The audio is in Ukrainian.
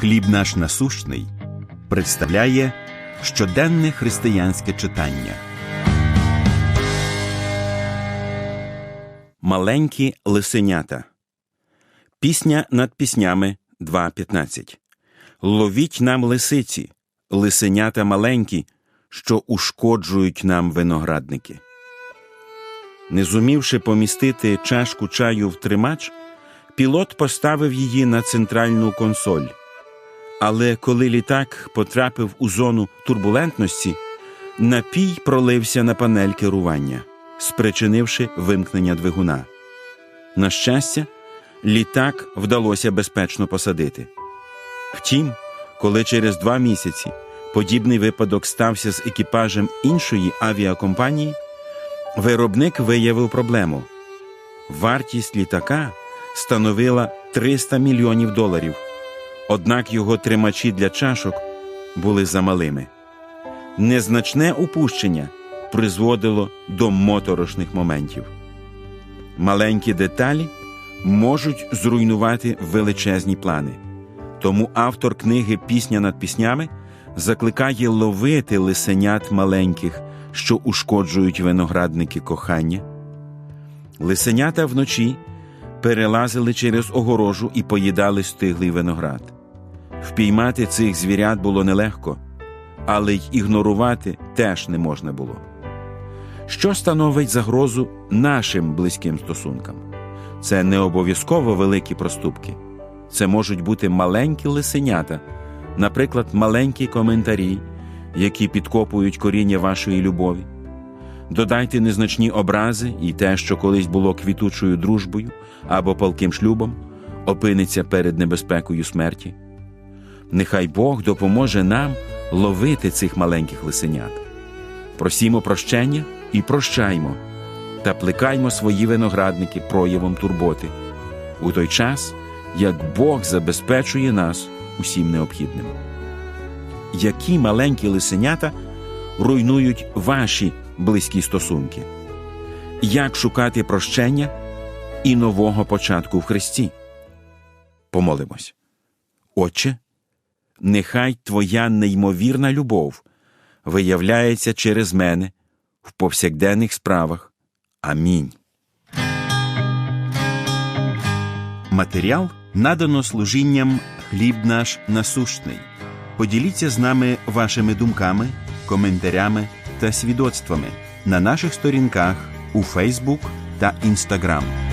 Хліб наш насущний представляє щоденне християнське читання. Маленькі лисенята. Пісня над піснями 2.15. Ловіть нам лисиці, лисенята маленькі, що ушкоджують нам виноградники. Не зумівши помістити чашку чаю в тримач, пілот поставив її на центральну консоль. Але коли літак потрапив у зону турбулентності, напій пролився на панель керування, спричинивши вимкнення двигуна. На щастя, літак вдалося безпечно посадити. Втім, коли через два місяці подібний випадок стався з екіпажем іншої авіакомпанії, виробник виявив проблему. Вартість літака становила 300 мільйонів доларів, однак його тримачі для чашок були замалими. Незначне упущення призводило до моторошних моментів. Маленькі деталі можуть зруйнувати величезні плани. Тому автор книги Пісня над піснями закликає ловити лисенят маленьких, що ушкоджують виноградники кохання. Лисенята вночі перелазили через огорожу і поїдали стиглий виноград. Впіймати цих звірят було нелегко, але й ігнорувати теж не можна було. Що становить загрозу нашим близьким стосункам? Це не обов'язково великі проступки. Це можуть бути маленькі лисенята, наприклад, маленькі коментарі, які підкопують коріння вашої любові. Додайте незначні образи і те, що колись було квітучою дружбою або палким шлюбом, опиниться перед небезпекою смерті. Нехай Бог допоможе нам ловити цих маленьких лисенят. Просімо прощення і прощаймо, та плекаймо свої виноградники проявом турботи у той час, як Бог забезпечує нас усім необхідним. Які маленькі лисенята руйнують ваші близькі стосунки? Як шукати прощення і нового початку в Христі? Помолимось. Отче, нехай Твоя неймовірна любов виявляється через мене в повсякденних справах. Амінь. Матеріал надано служінням хліб наш насущний. Поділіться з нами вашими думками, коментарями та свідоцтвами на наших сторінках у Фейсбук та Інстаграм.